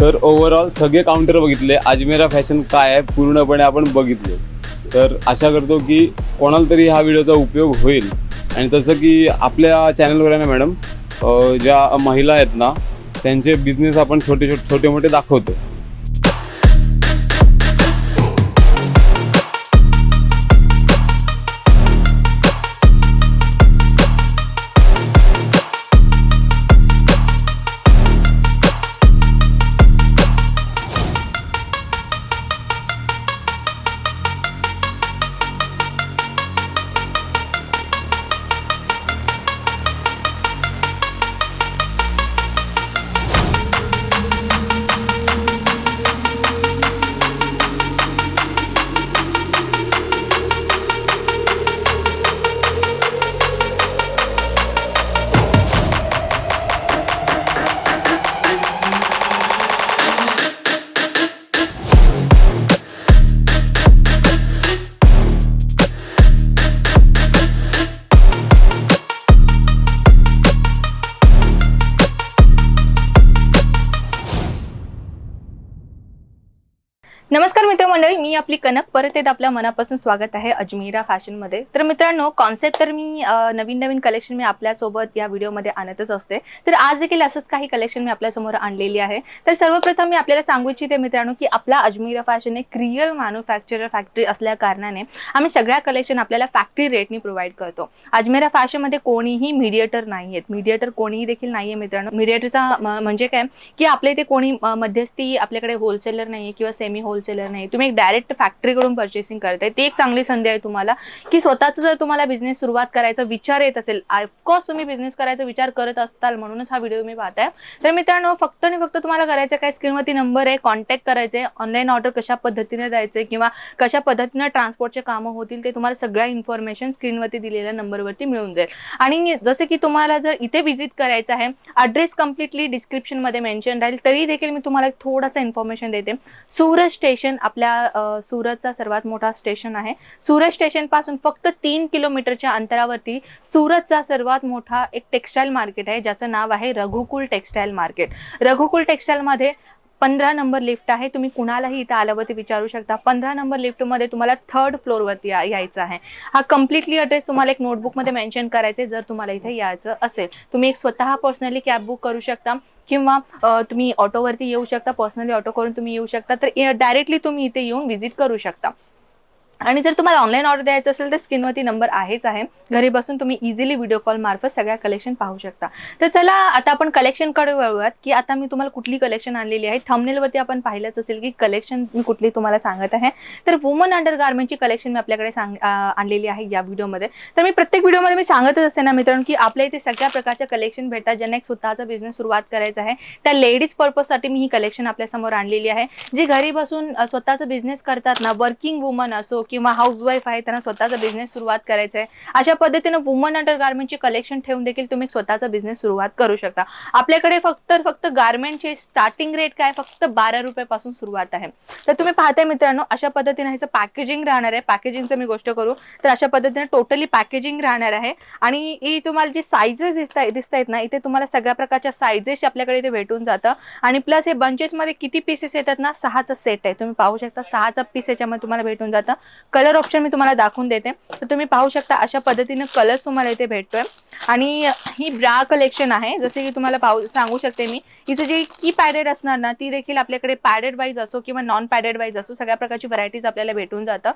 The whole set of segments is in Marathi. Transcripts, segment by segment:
तर ओव्हरऑल सगळे काउंटर बघितले. अजमेरा फॅशन काय आहे पूर्णपणे आपण बघितले. तर आशा करतो की कोणाला तरी हा व्हिडिओचा उपयोग होईल. आणि तसं की आपल्या चॅनलवर आहे ना मॅडम ज्या महिला आहेत ना त्यांचे बिझनेस आपण छोटे छोटे छोटे मोठे दाखवतो. नमस्कार मित्रमंडळी मी आपली कनक. परत येत आपल्या मनापासून स्वागत आहे अजमेरा फॅशनमध्ये. तर मित्रांनो कॉन्सेप्ट तर मी नवीन नवीन कलेक्शन मी आपल्यासोबत या व्हिडिओमध्ये आणतच असते. तर आज देखील असंच काही कलेक्शन मी आपल्यासमोर आणलेली आहे. तर सर्वप्रथम मी आपल्याला सांगू इच्छिते मित्रांनो की आपला अजमेरा फॅशन एक रिअल मॅन्युफॅक्चरर फॅक्टरी असल्या कारणाने आम्ही सगळ्या कलेक्शन आपल्याला फॅक्टरी रेटनी प्रोव्हाइड करतो. अजमेरा फॅशनमध्ये कोणीही मीडिएटर नाही आहेत मीडिएटर कोणीही देखील नाही आहे मित्रांनो मीडिएटरचा म्हणजे काय की आपल्या इथे कोणी मध्यस्थी आपल्याकडे होलसेलर नाही आहे किंवा सेमी होल होलसेलर नाही. तुम्ही एक डायरेक्ट फॅक्टरीकडून परचेसिंग करताय. ती एक चांगली संधी आहे तुम्हाला की स्वतःचा जर तुम्हाला बिझनेस सुरुवात करायचा विचार येत असेल ऑफकोर्स तुम्ही बिझनेस करायचा विचार करत असताल म्हणूनच हा व्हिडिओ मी पाहताय. तर मित्रांनो फक्त आणि फक्त तुम्हाला करायचं काय? स्क्रीनवरती नंबर आहे कॉन्टॅक्ट करायचे ऑनलाईन ऑर्डर कशा पद्धतीने द्यायचे किंवा कशा पद्धतीने ट्रान्सपोर्टचे कामं होतील ते तुम्हाला सगळ्या इन्फॉर्मेशन स्क्रीनवरती दिलेल्या नंबरवरती मिळून जाईल. आणि जसे की तुम्हाला जर इथे व्हिजिट करायचं आहे अड्रेस कम्प्लिटली डिस्क्रिप्शनमध्ये मेन्शन राहील तरी देखील मी तुम्हाला एक थोडासा इन्फॉर्मेशन देते. सुरत स्टेशन आपल्या सुरतचा सर्वात मोठा स्टेशन आहे. सुरत स्टेशनपासून फक्त तीन किलोमीटरच्या अंतरावरती सुरतचा सर्वात मोठा एक टेक्स्टाईल मार्केट आहे ज्याचं नाव आहे Raghukul textile market. Raghukul textile मध्ये पंधरा नंबर लिफ्ट आहे. तुम्ही कुणालाही इथं आल्यावरती विचारू शकता. पंधरा नंबर लिफ्टमध्ये तुम्हाला थर्ड फ्लोअरवरती या यायचं आहे. हा कम्प्लिटली अड्रेस तुम्हाला एक नोटबुकमध्ये मेन्शन करायचे जर तुम्हाला इथे यायचं असेल. तुम्ही एक स्वतः पर्सनली कॅब बुक करू शकता किंवा तुम्ही ऑटोवरती येऊ शकता. पर्सनली ऑटो करून तुम्ही येऊ शकता. तर डायरेक्टली तुम्ही इथे येऊन व्हिजिट करू शकता. आणि जर तुम्हाला ऑनलाईन ऑर्डर द्यायचं असेल तर स्क्रीनवरती नंबर आहेच आहे. घरी बसून तुम्ही इझिली व्हिडिओ कॉल मार्फत सगळ्या कलेक्शन पाहू शकता. तर चला आता आपण कलेक्शनकडे वळूयात की आता मी तुम्हाला कुठली कलेक्शन आणलेली आहे. थंबनेलवरती आपण पाहिलंच असेल की कलेक्शन मी कुठली तुम्हाला सांगत आहे. तर वुमन अंडर गार्मेंटची कलेक्शन मी आपल्याकडे सांग आणलेली आहे या व्हिडिओमध्ये तर मी प्रत्येक व्हिडिओमध्ये मी सांगतच असते ना मित्रांनो की आपल्या इथे सगळ्या प्रकारच्या कलेक्शन भेटतात. ज्यांना एक स्वतःचा बिझनेस सुरुवात करायचा आहे त्या लेडीज पर्पजसाठी मी ही कलेक्शन आपल्यासमोर आणलेली आहे. जी घरी बसून स्वतःचा बिझनेस करतात ना वर्किंग वुमन असो किंवा हाऊस वाईफ आहे त्यांना स्वतःचा बिझनेस सुरुवात करायचा आहे अशा पद्धतीनं वुमन अंडर गार्मेंटची कलेक्शन ठेवून देखील तुम्ही स्वतःचा बिझनेस सुरुवात करू शकता. आपल्याकडे फक्त फक्त गार्मेंटचे स्टार्टिंग रेट काय? फक्त बारा रुपयापासून सुरुवात आहे. तर तुम्ही पाहताय मित्रांनो अशा पद्धतीने ह्याचं पॅकेजिंग राहणार आहे. पॅकेजिंगचं मी गोष्ट करू तर अशा पद्धतीने टोटली पॅकेजिंग राहणार आहे. आणि ही तुम्हाला जी सायझेस दिसत दिसत आहेत ना इथे तुम्हाला सगळ्या प्रकारच्या सायझेस आपल्याकडे इथे भेटून जातं. आणि प्लस हे बंचेसमध्ये किती पीसेस येतात ना? सहाचा सेट आहे. तुम्ही पाहू शकता सहाचा पीस याच्यामध्ये तुम्हाला भेटून जातं. कलर ऑप्शन मी तुम्हाला दाखवून देते. तर तुम्ही पाहू शकता अशा पद्धतीने कलर्स तुम्हाला इथे भेटतोय. आणि ही ब्रा कलेक्शन आहे. जसे की तुम्हाला पाहू सांगू शकते मी. हिचं जे की पॅडेड असणार ना ती देखील आपल्याकडे पॅडेड वाईज असो किंवा नॉन पॅडेड वाईज असो सगळ्या प्रकारची व्हरायटीज आपल्याला भेटून जातं.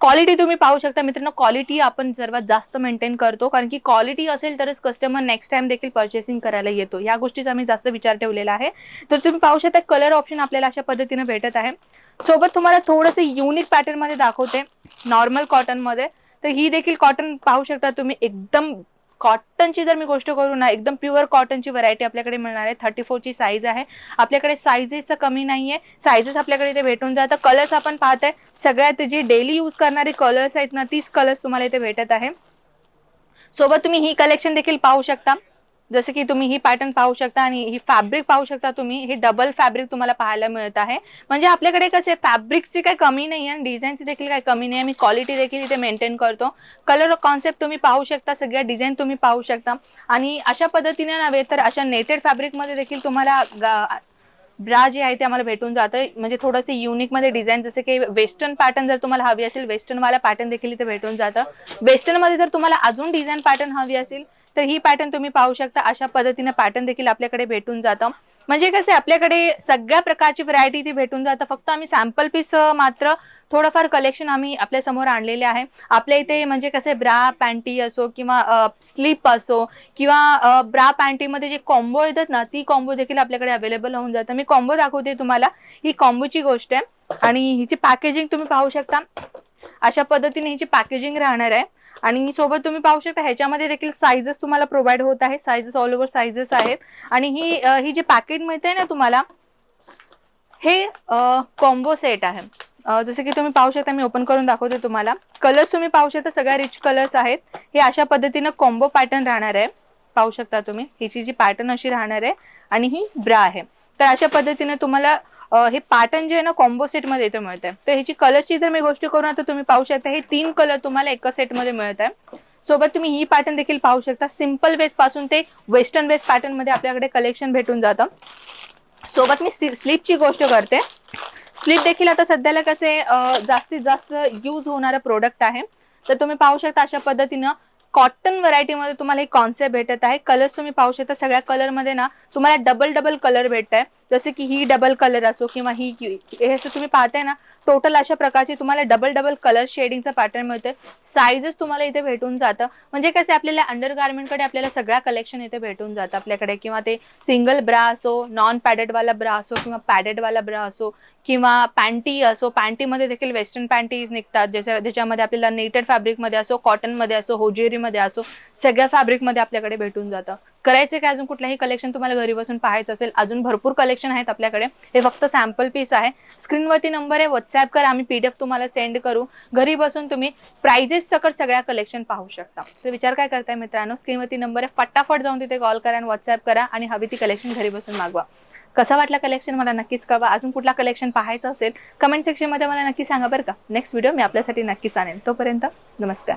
क्वालिटी तुम्ही पाहू शकता. मित्रांनो क्वालिटी आपण सर्वात जास्त मेंटेन करतो. कारण की क्वालिटी असेल तरच कस्टमर नेक्स्ट टाइम देखील परचेसिंग करायला येतो. या गोष्टीचा आम्ही जास्त विचार ठेवलेला आहे. तर तुम्ही पाहू शकता कलर ऑप्शन आपल्याला अशा पद्धतीने भेटत आहे. सोबत तुम्हाला थोडंसं युनिक पॅटर्नमध्ये दाखवते. दाखवते नॉर्मल कॉटनमध्ये. तर ही देखील कॉटन पाहू शकता तुम्ही एकदम कॉटनची जर मी गोष्ट करू ना एकदम प्युअर कॉटनची व्हरायटी आपल्याकडे मिळणार आहे. थर्टी फोरची साईज आहे. आपल्याकडे सायझेसचं कमी नाही आहे सायझेस आपल्याकडे इथे भेटून जातं कलर्स आपण पाहताय. सगळ्यात जी डेली यूज करणारे कलर्स आहेत ना तीच कलर्स तुम्हाला इथे भेटत आहे. सोबत तुम्ही ही कलेक्शन देखील पाहू शकता. जसं की तुम्ही ही पॅटर्न पाहू शकता आणि ही फॅब्रिक पाहू शकता तुम्ही हे डबल फॅब्रिक तुम्हाला पाहायला मिळत आहे. म्हणजे आपल्याकडे कसे फॅब्रिकची काही कमी नाही आहे आणि डिझाईनची देखील काही कमी नाही आहे. मी क्वालिटी देखील इथे मेंटेन करतो. कलर कॉन्सेप्ट तुम्ही पाहू शकता सगळ्या डिझाईन तुम्ही पाहू शकता. आणि अशा पद्धतीने नव्हे तर अशा नेटेड फॅब्रिकमध्ये देखील तुम्हाला ब्रा जे आहे ते आम्हाला भेटून जातं. म्हणजे थोडंसं युनिकमध्ये डिझाईन जसं की वेस्टर्न पॅटर्न जर तुम्हाला हवी असेल वेस्टर्नवाला पॅटर्न देखील इथे भेटून जातं. वेस्टर्नमध्ये जर तुम्हाला अजून डिझाईन पॅटर्न हवी असेल तर ही पॅटर्न तुम्ही पाहू शकता. अशा पद्धतीने पॅटर्न देखील आपल्याकडे भेटून जातं. म्हणजे कसं आपल्याकडे सगळ्या प्रकारची व्हरायटी ती भेटून जातं. फक्त आम्ही सॅम्पल पीस मात्र थोडंफार कलेक्शन आम्ही आपल्यासमोर आणलेले आहे. आपल्या इथे म्हणजे कसे ब्रा पॅन्टी असो किंवा स्लीप असो किंवा ब्रा पॅन्टीमध्ये जे कॉम्बो येतात ना ती कॉम्बो देखील आपल्याकडे अवेलेबल होऊन जातं. मी कॉम्बो दाखवते तुम्हाला. ही कॉम्बोची गोष्ट आहे. आणि हिची पॅकेजिंग तुम्ही पाहू शकता. अशा पद्धतीने हिची पॅकेजिंग राहणार आहे. आणि सोबत तुम्ही पाहू शकता ह्याच्यामध्ये देखील साईजेस तुम्हाला प्रोव्हाइड होत आहे. साईजेस ऑल ओव्हर साईजेस आहेत. आणि ही ही जी पॅकेट मिळते ना तुम्हाला हे कॉम्बो सेट आहे. जसे जसं की तुम्ही पाहू शकता मी ओपन करून दाखवते तुम्हाला. कलर्स तुम्ही पाहू शकता सगळ्या रिच कलर्स आहेत. हे अशा पद्धतीनं कॉम्बो पॅटर्न राहणार आहे. पाहू शकता तुम्ही हिची जी पॅटर्न अशी राहणार आहे. आणि ही ब्रा आहे. तर अशा पद्धतीने तुम्हाला हे पॅटर्न जे आहे ना कॉम्बो सेटमध्ये इथे मिळत आहे तर ह्याची कलरची जर मी गोष्ट करू ना तर तुम्ही पाहू शकता हे तीन कलर तुम्हाला एका सेटमध्ये मिळत आहे सोबत तुम्ही ही पॅटर्न देखील पाहू शकता. सिंपल वेस्टपासून ते वेस्टर्न बेस पॅटर्नमध्ये आपल्याकडे कलेक्शन भेटून जातं. सोबत मी स्लीपची गोष्ट करते. स्लीप देखील आता सध्याला कसे जास्तीत जास्त यूज होणारा प्रोडक्ट आहे. तर तुम्ही पाहू शकता अशा पद्धतीनं कॉटन व्हरायटीमध्ये तुम्हाला हे कॉन्सेप्ट भेटत आहे. कलर्स तुम्ही पाहू शकता. सगळ्या कलरमध्ये ना तुम्हाला डबल डबल कलर भेटत आहे जसे की ही डबल कलर असो किंवा ही हे असं तुम्ही पाहताय ना टोटल अशा प्रकारचे तुम्हाला डबल डबल कलर शेडिंगचा पॅटर्न मिळते साईजेस तुम्हाला इथे भेटून जातं. म्हणजे कसं आपल्याला अंडर गार्मेंटकडे आपल्याला सगळ्या कलेक्शन इथे भेटून जातं आपल्याकडे. किंवा ते सिंगल ब्रा असो नॉन पॅडेड वाला ब्रा असो किंवा पॅडेड वाला ब्रा असो किंवा पॅन्टी असो. पॅन्टीमध्ये देखील वेस्टर्न पॅन्टीज निघतात. ज्याच्या ज्याच्यामध्ये आपल्याला नेटेड फॅब्रिकमध्ये असो कॉटनमध्ये असो होजेरीमध्ये असो सगळ्या फॅब्रिकमध्ये आपल्याकडे भेटून जातं. करायचे काय? अजून कुठलंही कलेक्शन तुम्हाला घरी बसून पाहायचं असेल अजून भरपूर कलेक्शन आहेत आपल्याकडे. हे फक्त सॅम्पल पीस आहे. स्क्रीनवरती नंबर आहे व्हॉट्सअप करा आम्ही पीडीएफ तुम्हाला सेंड करू. घरी बसून तुम्ही प्राइजेस सकट सगळ्या कलेक्शन पाहू शकता. तर विचार काय करताय मित्रांनो? स्क्रीनवरती नंबर आहे फटाफट जाऊन तिथे कॉल करा आणि व्हॉट्सअप करा आणि हवी ती कलेक्शन घरी बसून मागवा. कसा वाटला कलेक्शन मला नक्कीच कळवा. अजून कुठला कलेक्शन पाहायचं असेल कमेंट सेक्शनमध्ये मला नक्की सांगा बरं का. नेक्स्ट व्हिडिओ मी आपल्यासाठी नक्कीच आणेन तोपर्यंत नमस्कार.